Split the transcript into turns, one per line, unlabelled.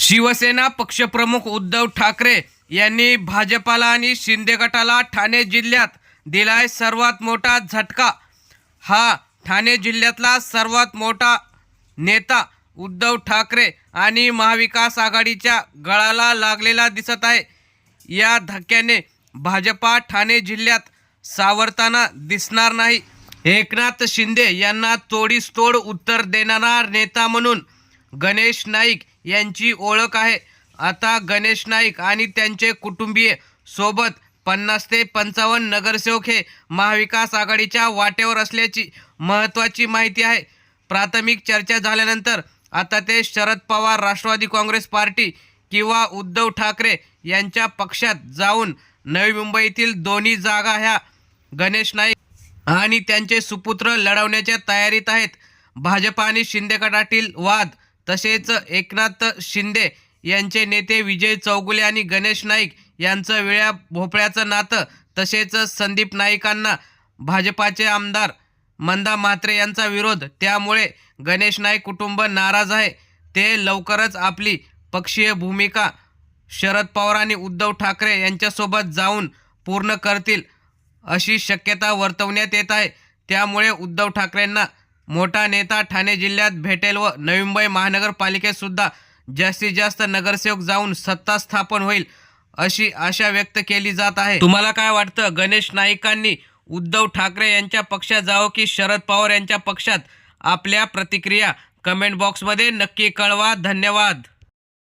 शिवसेना पक्षप्रमुख उद्धव ठाकरे यांनी भाजपाला आणि शिंदे गटाला ठाणे जिल्ह्यात दिलाय सर्वात मोठा झटका. हा ठाणे जिल्ह्यातला सर्वात मोठा नेता उद्धव ठाकरे आणि महाविकास आघाडीच्या गळाला लागलेला दिसत आहे. या धक्क्याने भाजपा ठाणे जिल्ह्यात सावरताना दिसणार नाही. एकनाथ शिंदे यांना तोडीस तोड उत्तर देणारा नेता म्हणून गणेश नाईक यांची ओळख आहे. आता गणेश नाईक आणि त्यांचे कुटुंबीय सोबत पन्नास ते पंचावन्न नगरसेवक हे महाविकास आघाडीच्या वाटेवर असल्याची महत्त्वाची माहिती आहे. प्राथमिक चर्चा झाल्यानंतर आता ते शरद पवार राष्ट्रवादी काँग्रेस पार्टी किंवा उद्धव ठाकरे यांच्या पक्षात जाऊन नवी मुंबईतील दोन्ही जागा ह्या गणेश नाईक आणि त्यांचे सुपुत्र लढवण्याच्या तयारीत आहेत. भाजप आणि शिंदे गटातील वाद तसेच एकनाथ शिंदे यांचे नेते विजय चौगुले आणि गणेश नाईक यांचं वेळ्या भोपळ्याचं नातं तसेच संदीप नाईकांना भाजपाचे आमदार मंदा म्हात्रे यांचा विरोध. त्यामुळे गणेश नाईक कुटुंब नाराज आहे. ते लवकरच आपली पक्षीय भूमिका शरद पवार आणि उद्धव ठाकरे यांच्यासोबत जाऊन पूर्ण करतील अशी शक्यता वर्तवण्यात येत आहे. त्यामुळे उद्धव ठाकरेंना मोठा नेता ठाणे जिल्ह्यात भेटेल व नवी मुंबई महानगरपालिकेत सुद्धा जास्तीत जास्त नगरसेवक जाऊन सत्ता स्थापन होईल अशी आशा व्यक्त केली जात आहे. तुम्हाला काय वाटतं? गणेश नाईकांनी उद्धव ठाकरे यांच्या पक्षात जावं की शरद पवार यांच्या पक्षात? आपल्या प्रतिक्रिया कमेंट बॉक्समध्ये नक्की कळवा. धन्यवाद.